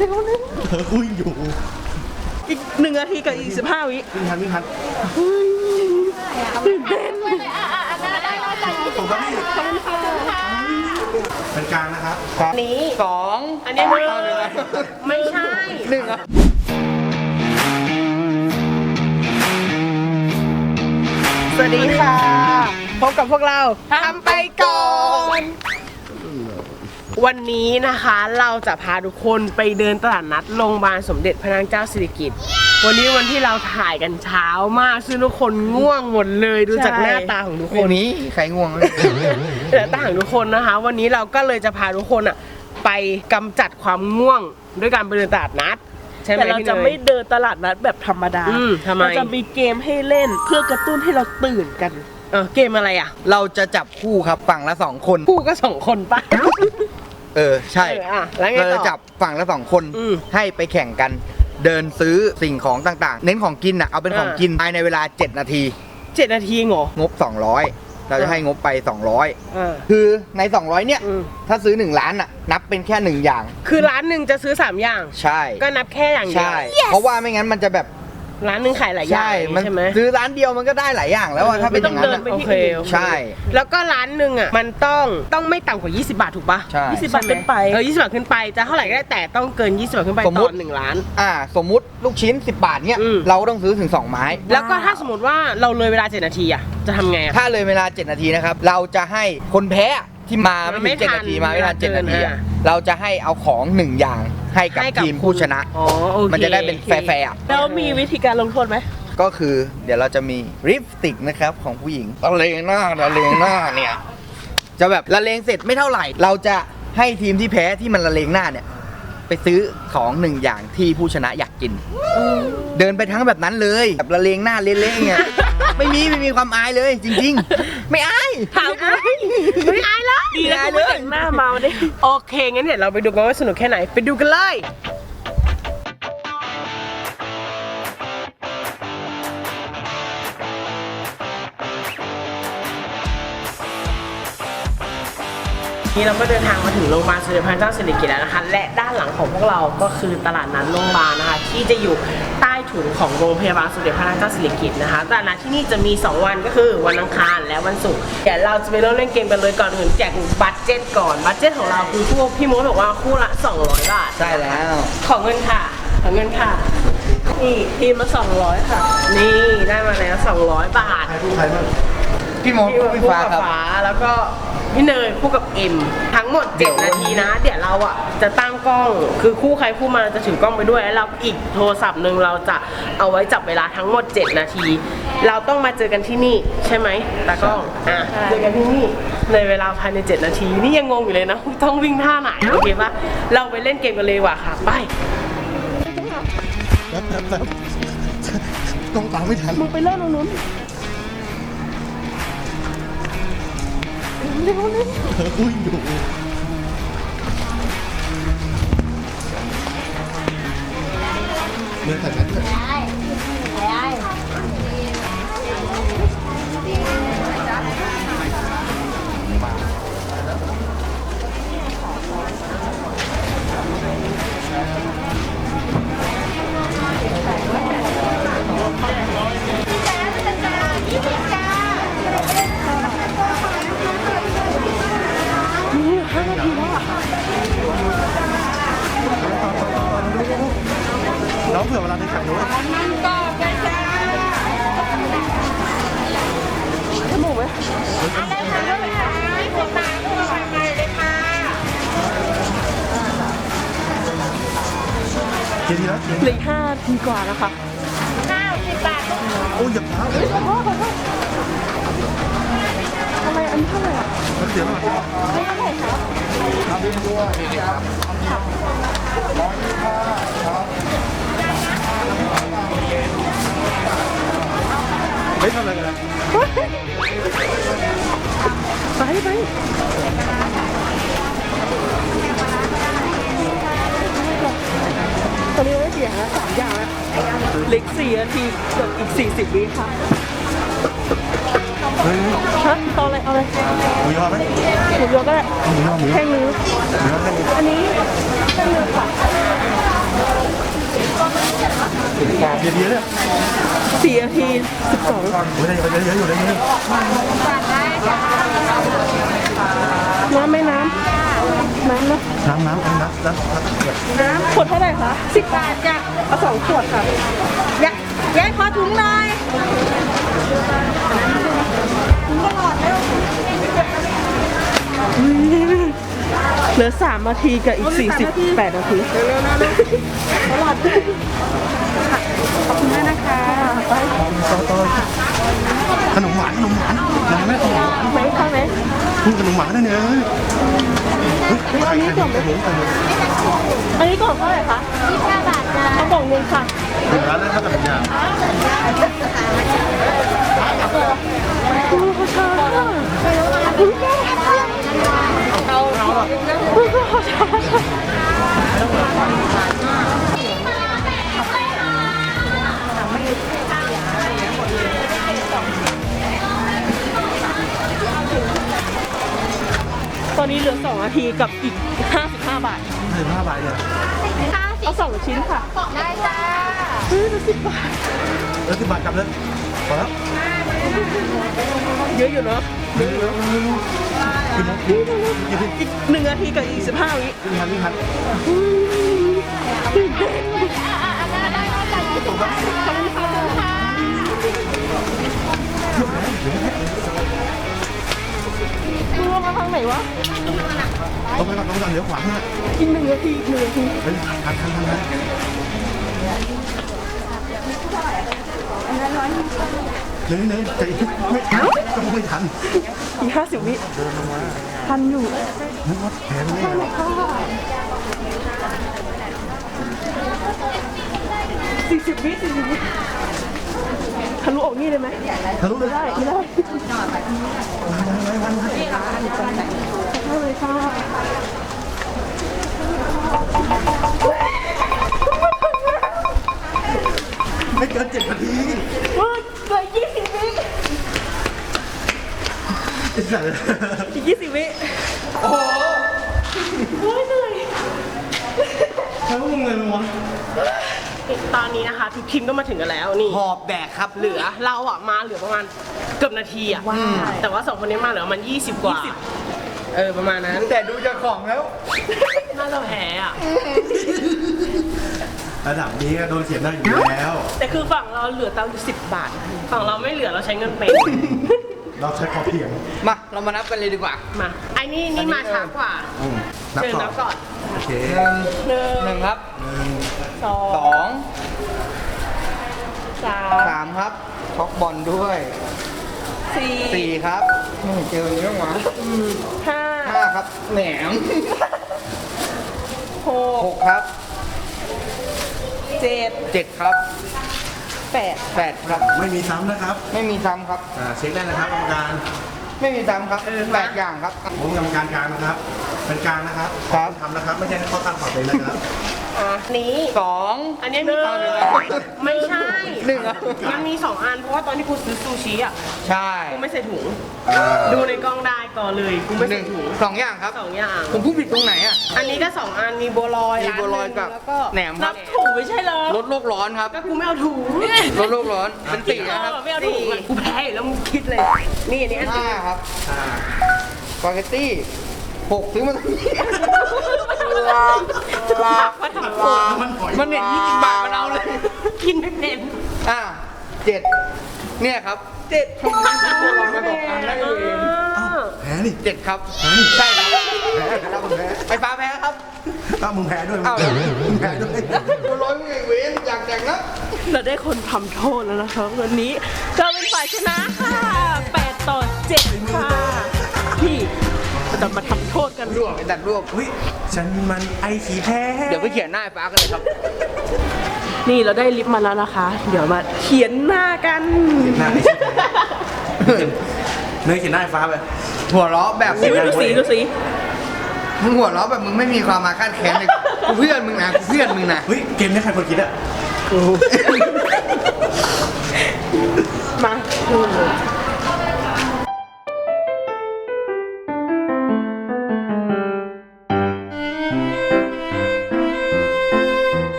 เร็วเร็วเธอคุยอยู่อีกหนึ่งนาทีกับอีกสิบห้าวิวิ่งทันวิ่งทันตื่นเต้นส่งครับพี่เป็นกลางนะครับนี้สองอันนี้หนึ่ไม่ใช่หนึ่งอะสวัสดีค่ะ พบกับพวกเราทำไปก่อน วันนี้นะคะเราจะพาทุกคนไปเดินตลาดนัดโรงพยาบาลสมเด็จพระนางเจ้าสิริกิติ์วันนี้วันที่เราถ่ายกันเช้ามากซึ่งทุกคนง่วงหมดเลยดูจากหน้าตาของทุกคคนนนี้ใครง่วงหน้าตาของทุกคนนะคะ วันนี้เราก็เลยจะพาทุกคนอะไปกำจัดความง่วงด้วยการไปเดินตลาดนัดใช่ไหมแต่เราพี่จะนยไม่เดินตลาดนัดแบบธรรมดาอืมทำไมเราจะมีเกมให้เล่นเพื่อกระตุ้นให้เราตื่นกันเออเกมอะไรอะ เราจะจับคู่ครับฝั่งละสองคน คู่ก็สองคนปะ เออใช่เอออะแล้วไงเราต่จะอจับฝั่งละสองคนอืม ให้ไปแข่งกัน เดินซื้อสิ่งของต่างๆ เน้นของกินอะเอาเป็นของอ่ากินภายในเวลา 7 นาที เจ็ดนาทีเหรองบ 200 เราจะให้งบไป 200 อ่าคือใน 200 เนี่ย อืมถ้าซื้อ 1 ล้านอะนับเป็นแค่ 1 อย่าง คือร้านหนึ่งจะซื้อสามอย่าง ใช่ ก็นับแค่อย่างเดียว ใช่ เพราะว่าไม่งั้นมันจะแบบ ร้านหนึ่งขายหลายอย่างใช่มันใช่ไหมซื้อร้านเดียวมันก็ได้หลายอย่างแล้วอะถ้าเป็นอย่างนั้นไม่ต้อะองเดินไปโอที่เคอื่นโอเค ใช่ แล้วก็ร้านหนึ่งอะมันต้องต้องไม่ต่ำกว่า 20 บาทถูกปะใช่ 20 บาทขึ้นไป เออ20 บาทขึ้นไปจะเท่าไหร่ก็ได้แต่ต้องเกิน 20 บาทขึ้นไปสมมุต่ติ อหนึ่งร้าน อ่า สมมุติลูกชิ้น 10 บาทเนี่ยอืม เราก็ต้องซื้อถึง 2 ไม้ แล้วก็ถ้าสมมติว่าเราเลยเวลา 7 นาทีอะจะทำไงอะ ถ้าเลยเวลา 7 นาทีนะครับ เราจะให้คนแพ้ที่มามัไม่นถึงไม่7ทันนาทีมาไม่ทันเวลา7นาทีอะเกินอะ เราจะให้เอาของหนึ่งอย่าง ให้กับให้ทีมผู้ชนะ อ๋อโอเคมันจะได้เป็นแฟร์ๆอะ แล้วมีวิธีการลงโทษไหม ก็คือเดี๋ยวเราจะมีริปสติกนะครับของผู้หญิงละเลงหน้าละเลงหน้าเนี่ยจะแบบละเลงเสร็จไม่เท่าไหร่ เราจะให้ทีมที่แพ้ที่มันละเลงหน้าเนี่ยไปซื้อของหนึ่งอย่างที่ผู้ชนะอยากกิน เดินไปทั้งแบบนั้นเลยแบบละเลงหน้าเละๆเงี้ย ไม่มีไม่มีความอายเลยจริง ๆ ไม่อาย ถามอายไม่อายแล้วดีนะกูไม่แต่งหน้ามาวันนี้โอเค งั้นเดี๋ยวเราไปดูกันว่าสนุกแค่ไหน ไปดูกันเลย นี่เราก็เดินทางมาถึงโรงพยาบาลสมเด็จพระเจ้าสิริกิติ์แล้วนะคะ และด้านหลังของพวกเราก็คือตลาดนัดโรงพยาบาลนะคะ ที่จะอยู่ใต้ ถุนของโรงพยาบาลสมเด็จพระนางเจ้าสิริกิติ์นะคะตลาดนัดที่นี่จะมี 2 วันก็คือวันอังคารและวันศุกร์เดี๋ยวเราจะไปเริ่มเล่นเกมกันเลยก่อนอื่นแจกบัตรเจ็ตก่อนบัตรเจ็ตของเราคือคู่พี่มดบอกว่าคู่ละ 200 บาทใช่แล้วขอเงินค่ะขอเงินค่ะนี่ทีมละ200 ค่ะ นี่ได้มาแล้ว200 บาทใครพูดใครบ้างพี่มดพี่พี่คู่ฟ้ากับครับฟ้าแล้วก็ พี่เนยคู่กับเอ็มทั้งหมด7นาทีนะ เดี๋ยวเราอะจะตั้งกล้องคือคู่ใครคู่มันจะถือกล้องไปด้วยแล้วเราอีกโทรศัพท์หนึ่งเราจะเอาไว้จับเวลาทั้งหมด 7 นาที เราต้องมาเจอกันที่นี่ใช่ไหมตากล้องอะใช่เจอกันที่นี่ในเวลาภายใน 7 นาที นี่ยังงงอยู่เลยนะต้องวิ่งท่าไหนโอเคปะเราไปเล่นเกมกันเลยดีกว่ะค่ะไปแป๊บแป๊บแป๊บต้องตามไม่ทันมึงไปเล่นตรงนู้น เร็วเร็วอยู่เมื่อแต่นั้นเถอะน้ กี่ทีแล้วกี่เหลืออกห้าทีกว่านะคะโอ้ยอย่าท้าเลยอะไรอันนี้เท่าไหร่อะมันเสียแล้วเฮ้ยทำอะไรกันนะไปไป สามอย่างนะเล็กสี่นาทีกับอีกสี่สิบวิค่ะเฮ้ะตอนอะไรเอาเลยหมูยอไหมหมูยอก็ได้หมูยอหมูยอแค่นื้อหมูยอแค่นี้อันนี้แค่นื้อค่ะเดี๋ยวเดี๋ยวเนี่ยสี่นาทีสิบสองโอ้ยเยอะอยู่เลยนี่น้ำไม่น้ำ เนาะน้ำน้ำน้ำน้ำน้ำน้ำเดือดน้ำขวดเท่าไหร่คะสิบบาทจ้ะเอาสองขวดค่ะยายยายขอถุงหน่อยถุงตลอดเร็วเหลือสามนาทีกับอีกสี่สิบแปดนาทีเร็วๆนะตลอดขอบคุณมากนะคะต่อต่อขนมหวานขนมหวานยังไม่ขนมหวานไหมข้าไหนพูดขนมหวานได้เนอะ เฮ้ยไข่ไข่ไข่หมูไข่หมูอันนี้กล่องเท่าไหร่คะยี่สิบบาทจ้ะเอากล่องหนึงค่ะถึงร้านแล้วครับแต่เป็นยางคุณผู้ชมคุณแม่เอาคุณผู้ชม ตอนนี้เหลือ2นาทีกับอีก 55 บาทถึงห้าใบเลยเอาสองชิ้นค่ะได้จ้าเฮ้ยละสิบบาทเออสิบบาทกลับเลยพอแล้วเยอะอยู่เนาะเยอะอยู่เนาะกินกินกินกินอีกหนึ่งนาทีกับอีกสิบห้าวิกินทันกินทันตื่นเต้นได้ได้ได้ยี่สิบบาทข ว่ามาทางไหนวะต้องไปก่อนต้องไปก่อนเดี๋ยวขวางนะอีกหนึ่งนาทีอีกหนึ่งนาทีเฮ้ยทันทันทันทันเนยเนยใจไม่ทันก็ไม่ทันอีกห้าสิบวิทันอยู่นึกว่าแพ้ไม่ได้หรอกสี่สิบวิสี่สิบวิ ทะลุออกนี่เลยไหมทะลุเลยได้ไม่ได้เข้าเลยค่ะไม่เกินเจ็ดนาทีเฮ้ยเหลือยี่สิบวิไอ้สัสอีกยี่สิบวิโอ้โหโอ้ยเหนื่อยใครว่ามึงเงินวะ ตอนนี้นะคะทุกทีมก็มาถึงกันแล้วนี่ หอบแดกครับเหลือเราอะมาเหลือประมาณเกือบนาทีอะแต่ว่าสองคนนี้มาเหลือประมัน 20 กว่า เออประมาณนั้น แต่ดูจากของแล้ว น่าเราแพ้อะระดับนี้ก็โดนเสียบได้อยู่แล้ว แต่คือฝั่งเราเหลือตังค์อยู่สิบบาท ฝั่งเราไม่เหลือเราใช้เงินเป็น เราใช้ขอเพียงมา เรามานับกันเลยดีกว่า มาไอ้นี่นี่มาช้ากว่านับเชิญก่อนันบก่อน โอเคหนึ่งหนึ่งหนึ่งครับสอสงองสามสามครับช็อกบอลด้วยสี่สี่ครับนี่เจอเรื่องหวะห้าห้าครับแหนมหกหกครับเจ็ดเจ็ดครับแปดแปดครับ ไม่มีซ้ำนะครับไม่มีซ้ำครับ อ่าเช็คได้นะครับกรรมการไม่มีซ้ำครับแปดอย่างครับ ผมกรรมการกลางนะครับ เป็นกลางนะครับครับ ทำนะครับ ไม่ใช่ข้อตั้งขอบเลยนะครับอะนี้สองอันนี้มีความไม่ใช่หนึ่งครับมันมีสองอันเพราะว่าตอนที่กูซื้อซูชิอะใช่กูไม่ใส่ถุงดูในกล้องได้ก่อนเลยกูไม่หใส่นึ่งถุงสองอย่างครับ สองอย่าง ผมพูดผิดตรงไหนอะ อันนี้ก็สองอันมีบัวลอยมีบัวลอยกับร้านหนึ่งแล้วก็แหนมครับ นัถุงไม่ใช่เหรอลดโลกร้อนครับก็กูไม่เอาถุงลดโลกร้อนเป็นสี่นะครับเออไม่เอาถุงอะกูแพ้อยู่แล้วมึงคิดเลย นี่อันนี้อันห้านี้ครับสปาเกตตี้ หกซื้อมาตรงนี้มาทำโมันหอยมันเนี่ยยี่สิบบาทมันเอาเลยกินไม่เป็นอ่าเจ็ดเนี่ยครับเจ็ดทำไมไม่บอกอันได้เองอ่าแพ้นี่เจ็ดครับใช่ครับไฟฟ้าแพ้ครับอ้าวมึงแพ้ด้วยอ้าวมึงแพ้ด้วยกูร้อยมึงไอ้เว้นอยากแจกนะเราได้คนทำโทษแล้วนะคะวันนี้เราเป็นฝ่ายชนะค่ะแปดต่อเจ็ดค่ะพี่เรา จะมาทำโทษกัน รวบไปตัดรวบอุ้ยฉันมันไอสีแพ้เดี๋ยวไปเขียนหน้าไอ้ฟ้ากันเลยครับนี่เราได้ลิฟต์มาแล้วนะคะ เดี๋ยวมาเขียนหน้ากันหน้าไอสีแพ้เนยเขียนหน้าไอ้ฟ้าไปหัวเราะแบบอุ้ยดูสีดูสีมึงหัวเราะแบบมึงไม่มีความมาคาดแค้นเลยกูเพื่อนมึงนะกูเพื่อนมึงนะเฮ้ยเกมนี้ใครคนคิดอะมา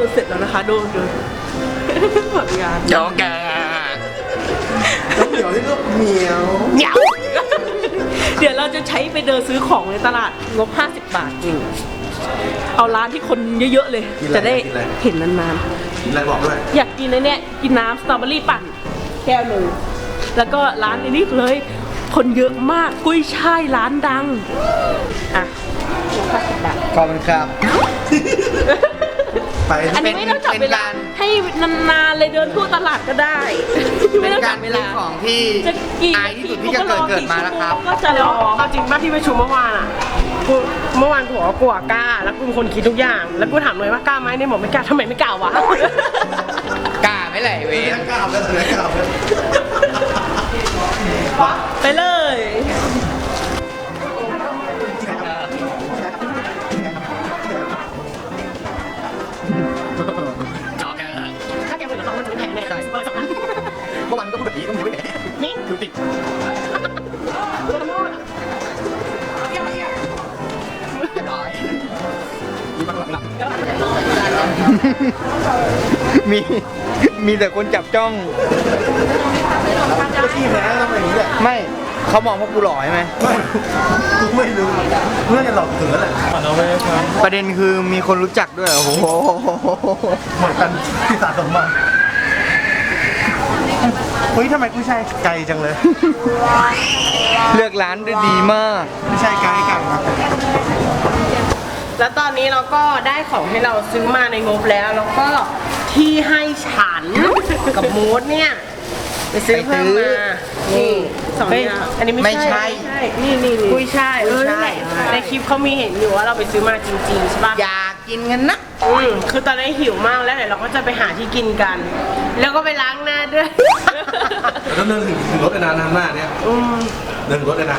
นี้เราทำโทษจนเสร็จแล้วนะคะดูดูผลงานโยกแกน้องเหมียวนี่ก็เหมียวเหนียวเดี๋ยวเราจะใช้ไปเดินซื้อของในตลาดงบ50 บาทจริงเอาร้านที่คนเยอะๆเลย จะได้เห็นนานกินอะไรบอกด้วยๆอยากกินในเนี้ยกินน้ำสตรอเบอรี่ปั่นแก้วหนึ่งแล้วก็ร้านนี้เลย คนเยอะมากกุ้ยช่ายร้านดัง อะงบ50บาทขอบคุณครับ ไปอันนี้ไม่ต้องจับเวลาให้นานๆเลยเดินทั่วตลาดก็ได้ ไม่เป็นต้องกาจัรบเวซื้อลาของที่จะกี่อายที่สุดที่จะเกิดเกิดมาแล้วครับ ก็จะรอเอาจริงป่ะที่ประชุมเมื่อวานอะกูเมื่อวานกูบอกว่ากูอะกล้า แล้วกูเป็นคนคิดทุกอย่าง แล้วกูถามเลยว่ากล้าไหมเนี่ยบอกไม่กล้าทำไมไม่กล้าวะกล้าไหมไหลเวเสียรงกล้ามแล้วเสียงกล้ามแล้วไปเลย นี่ดูติดมีมีแต่คนจับจ้อง ก็ที่แพ้ต้องเป็นอย่างนี้แหละไม่เขามองว่ากูหล่อใช่ไหมไม่กูไม่รู้เพื่อนจะหลอกถึงแล้วแหละเอาไปครับประเด็นคือมีคนรู้จักด้วย โอ้โหหมดกันที่สะสมมา เฮ้ยทำไมกูใช่ไกลจังเลยเลือกร้านได้ดีมากไม่ใช่ไกลกันนะแล้วตอนนี้เราก็ได้ของให้เราซื้อมาในงบแล้ว แล้วก็ที่ให้ฉันกับมูดเนี่ยไปซื้อเพิ่มมานี่สองอย่างอันนี้ไม่ไม่ใช่ใช่นี่นี่กุ้ยช่ายเออนั่นแหละในคลิปเขามีเห็นอยู่ว่าเราไปซื้อมาจริงๆใช่ปะอยากกินกันนะ อืมคือตอนนี้หิวมากแล้วเดี๋ยวเราก็จะไปหาที่กินกัน แล้วก็ไปล้างหน้าด้วย แล้วเดินถึงถึงรถเลยนะทำหน้าเนี้ยอืมเดินถึงรถเลยนะ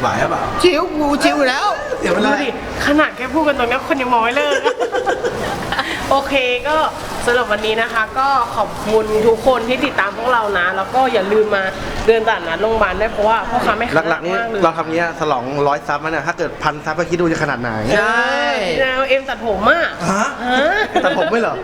ไหวหรือเปล่า ชิวกูชิวแล้วเสียเวดูลาดิขนาดแค่พูดกันตรงนี้คนยังมองไม่เลิก โอเคก็สำหรับวันนี้นะคะ ก็ขอบคุณทุกคนที่ติดตามพวกเรานะ แล้วก็อย่าลืมมาเดินตลาดนัดโรงพยาบาลได้วยเพราะว่าพ่อค้าไม่ค้าหลักๆนี้มากเลยเราทำเงี้ยฉลองร้อยซับมันเนี่ยถ้าเกิดพันซับก็คิดดูจะขนาดไหนใช่แนวเอ็มตัดผมอะฮะฮะแต่ผมไม่เหรอ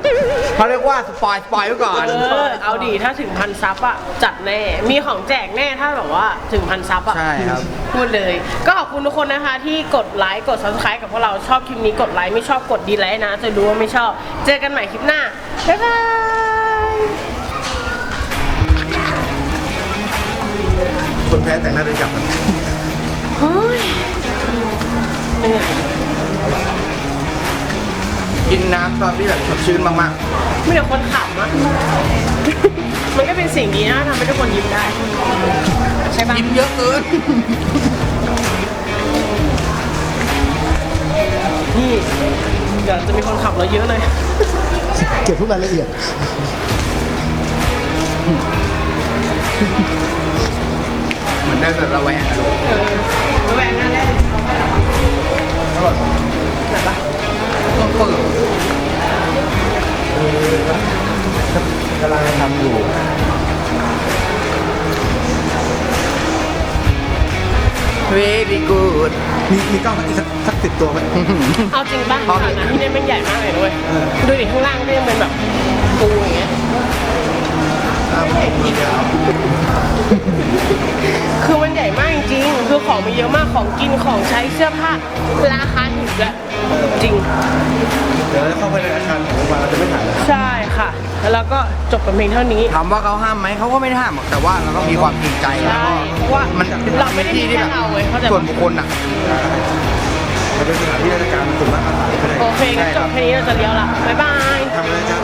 เขาเรียกว่าสปอยสปอยไว้ก่อน เออเอาดีถ้าถึงพันซับอะจัดแน่ มีของแจกแน่ถ้าแบบว่าถึงพันซับอะ ใช่ครับ พูดเลย ก็ขอบคุณทุกคนนะคะที่กดไลค์กด subscribe กับพวกเราชอบคลิปนี้กดไลค์ไม่ชอบกดดีไลค์นะ จะรู้ว่าไม่ชอบ เจอกันใหม่คลิปหน้า บ๊ายบายคนแพ้แต่งหน้าด้วยจับมันเฮ้ยเป็นไงกินน้ำตอนที่แบบสดชื่นมากมีแต่คนขำอะ มันก็เป็นสิ่งดีนะทำให้ทุกคนยิ้มได้ ใช่ปะๆยิ้มเยอะเกินนี่เดี๋ยวจะมีคนขับเราเยอะเลย เก็บทุกรายละเอียด เหมือนได้แบบระแวงอะ เออระแวงหน้าแน่ต้อง เวดีกูดมีมีกล้องอีกสักสักติดตัวไหม เอาจริงป่ะฐานนั้นที่เนี่ยมันใหญ่มากเลยด้วยดูดิข้างล่างก็ยังเป็นแบบปูอย่างเงี้ยคือมันใหญ่มากจริงๆคือของมีเยอะมากของกินของใช้เสื้อผ้าราคาถูกด้วยจริง เดี๋ยวเข้าไปในอาคารของโรงพยาบาลเราจะไม่ถ่ายแล้วใช่ค่ะ แล้วเราก็จบกันเพียงเท่านี้ถามว่าเขาห้ามไหมเขาก็ไม่ได้ห้ามหรอกแต่ว่าเราก็มีความจริงใจแล้วก็เพราะว่ามันเราไม่ได้ที่ที่แบบแค่เราเว้ยเข้าใจปะส่วนบุคคลอะ มันเป็นสถานที่ราชการมันส่วนมากอาศัยไม่ได้โอเคงั้นจบแค่นี้เราจะเลี้ยวละบ๊ายบาย ทำอะไรจ้า